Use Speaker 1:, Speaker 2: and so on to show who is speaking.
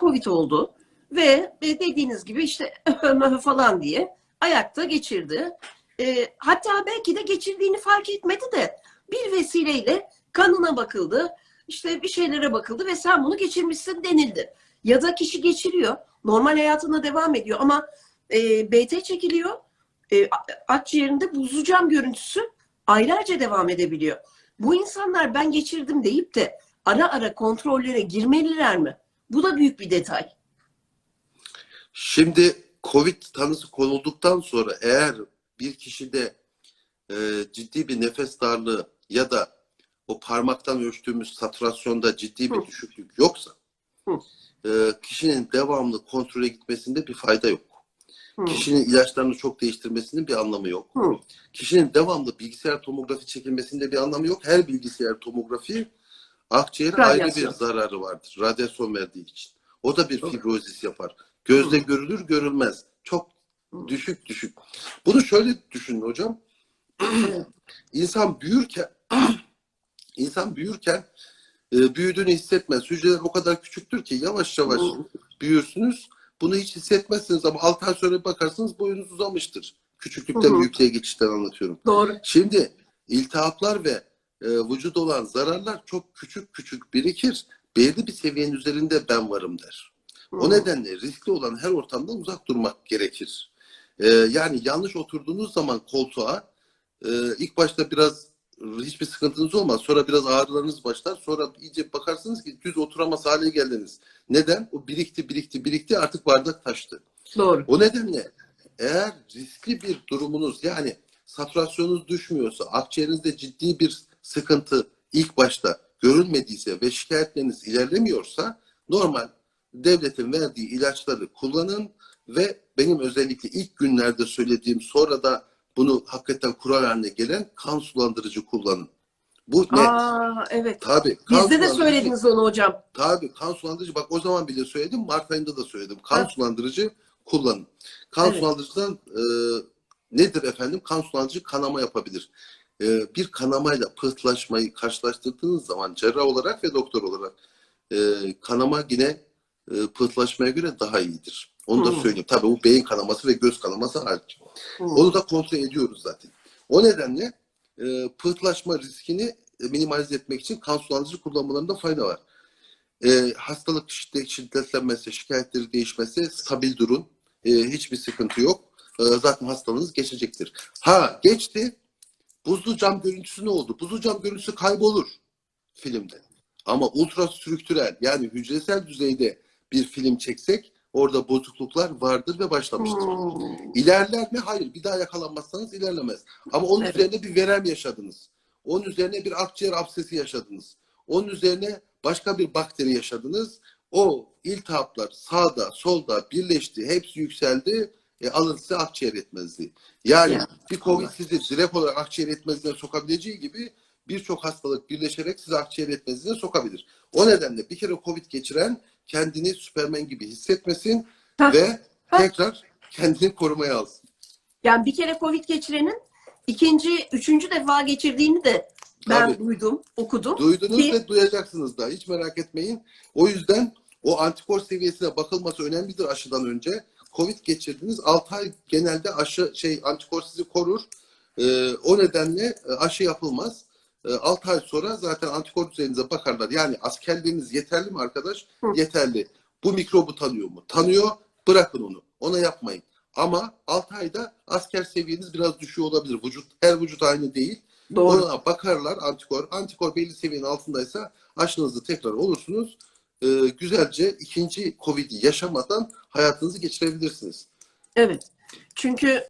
Speaker 1: Covid oldu ve e, dediğiniz gibi işte falan diye ayakta geçirdi. E, hatta belki de geçirdiğini fark etmedi de bir vesileyle kanına bakıldı, işte bir şeylere bakıldı ve sen bunu geçirmişsin denildi. Ya da kişi geçiriyor, normal hayatına devam ediyor ama e, BT çekiliyor, e, akciğerinde buzlu cam görüntüsü aylarca devam edebiliyor. Bu insanlar ben geçirdim deyip de ara ara kontrollere girmeliler mi? Bu da büyük bir detay.
Speaker 2: Şimdi Covid tanısı konulduktan sonra eğer bir kişide e, ciddi bir nefes darlığı ya da o parmaktan ölçtüğümüz satürasyonda ciddi bir
Speaker 1: Hı.
Speaker 2: düşüklük yoksa
Speaker 1: Hı.
Speaker 2: e, kişinin devamlı kontrole gitmesinde bir fayda yok.
Speaker 1: Hı.
Speaker 2: Kişinin ilaçlarını çok değiştirmesinin bir anlamı yok.
Speaker 1: Hı.
Speaker 2: Kişinin devamlı bilgisayar tomografi çekilmesinde bir anlamı yok. Her bilgisayar tomografi akciğere ayrı bir zararı vardır. Radyasyon verdiği için. O da bir fibrozis yapar. Gözle
Speaker 1: Hı.
Speaker 2: görülür görülmez. Çok
Speaker 1: Hı.
Speaker 2: düşük düşük. Bunu şöyle düşünün hocam. İnsan büyürken insan büyürken e, büyüdüğünü hissetmez. Hücreler o kadar küçüktür ki yavaş yavaş
Speaker 1: Hı.
Speaker 2: büyürsünüz. Bunu hiç hissetmezsiniz ama 6 ay sonra bir bakarsınız boyunuz uzamıştır. Küçüklükten
Speaker 1: hı.
Speaker 2: büyüklüğe geçişten anlatıyorum.
Speaker 1: Doğru.
Speaker 2: Şimdi iltihaplar ve e, vücuda olan zararlar çok küçük küçük birikir. Belli bir seviyenin üzerinde ben varım der. O
Speaker 1: Hı.
Speaker 2: nedenle riskli olan her ortamdan uzak durmak gerekir. E, yani yanlış oturduğunuz zaman koltuğa e, ilk başta biraz hiçbir sıkıntınız olmaz. Sonra biraz ağrılarınız başlar. Sonra iyice bakarsınız ki düz oturamaz hale geldiniz. Neden? O birikti birikti birikti artık bardak taştı.
Speaker 1: Doğru.
Speaker 2: O nedenle eğer riskli bir durumunuz yani satürasyonunuz düşmüyorsa, akciğerinizde ciddi bir sıkıntı ilk başta görülmediyse ve şikayetleriniz ilerlemiyorsa normal devletin verdiği ilaçları kullanın ve benim özellikle ilk günlerde söylediğim sonra da bunu hakikaten kural haline gelen kan sulandırıcı kullanın. Bu net.
Speaker 1: Aa, evet.
Speaker 2: Tabii.
Speaker 1: Bizde de söylediniz onu hocam.
Speaker 2: Tabii kan sulandırıcı bak o zaman bile söyledim Mart ayında da söyledim. Kan
Speaker 1: Evet.
Speaker 2: sulandırıcı kullanın. Kan
Speaker 1: Evet.
Speaker 2: sulandırıcıdan e, nedir efendim? Kan sulandırıcı kanama yapabilir. E, bir kanamayla pıhtılaşmayı karşılaştırdığınız zaman cerrah olarak ve doktor olarak e, kanama yine e, pıhtılaşmaya göre daha iyidir. Onu da
Speaker 1: Hmm.
Speaker 2: söyleyeyim. Tabii bu beyin kanaması ve göz kanaması hariç.
Speaker 1: Hı.
Speaker 2: Onu da kontrol ediyoruz zaten. O nedenle e, pıhtılaşma riskini e, minimalize etmek için kan sulandırıcı kullanmalarında fayda var. E, hastalık şiddet, şiddetlenmezse, şikayetleri değişmezse stabil durun. E, hiçbir sıkıntı yok. E, zaten hastalığınız geçecektir. Ha geçti. Buzlu cam görüntüsü ne oldu? Buzlu cam görüntüsü kaybolur filmde. Ama ultra strüktürel yani hücresel düzeyde bir film çeksek orada bozukluklar vardır ve başlamıştır.
Speaker 1: Hmm.
Speaker 2: İlerler mi? Hayır. Bir daha yakalanmazsanız ilerlemez. Ama onun
Speaker 1: Evet.
Speaker 2: üzerine bir verem yaşadınız. Onun üzerine bir akciğer absesi yaşadınız. Onun üzerine başka bir bakteri yaşadınız. O iltihaplar sağda, solda birleşti. Hepsi yükseldi. E, alın size akciğer yetmezliği. Yani
Speaker 1: Ya,
Speaker 2: bir COVID sizi direkt olarak akciğer yetmezliğine sokabileceği gibi birçok hastalık birleşerek sizi akciğer yetmezliğine sokabilir. O nedenle bir kere COVID geçiren kendini Süpermen gibi hissetmesin
Speaker 1: Heh.
Speaker 2: ve
Speaker 1: Heh.
Speaker 2: tekrar kendini korumaya alsın.
Speaker 1: Yani bir kere Covid geçirenin ikinci, üçüncü defa geçirdiğini de ben
Speaker 2: Tabii.
Speaker 1: duydum, okudum.
Speaker 2: Duydunuz
Speaker 1: Ki-
Speaker 2: ve duyacaksınız da. Hiç merak etmeyin. O yüzden o antikor seviyesine bakılması önemlidir aşıdan önce. Covid geçirdiniz. 6 ay genelde aşı şey antikor sizi korur. Ee, o nedenle e, aşı yapılmaz. 6 ay sonra zaten antikor düzeyinize bakarlar. Yani askerliğiniz yeterli mi arkadaş?
Speaker 1: Hı.
Speaker 2: Yeterli. Bu mikrobu tanıyor mu? Tanıyor. Bırakın onu. Ona yapmayın. Ama 6 ayda asker seviyeniz biraz düşüyor olabilir. Vücut her vücut aynı değil.
Speaker 1: Doğru.
Speaker 2: Ona bakarlar antikor. Antikor belli seviyenin altındaysa aşınızda tekrar olursunuz. Ee, güzelce ikinci Covid'i yaşamadan hayatınızı geçirebilirsiniz.
Speaker 1: Evet. Çünkü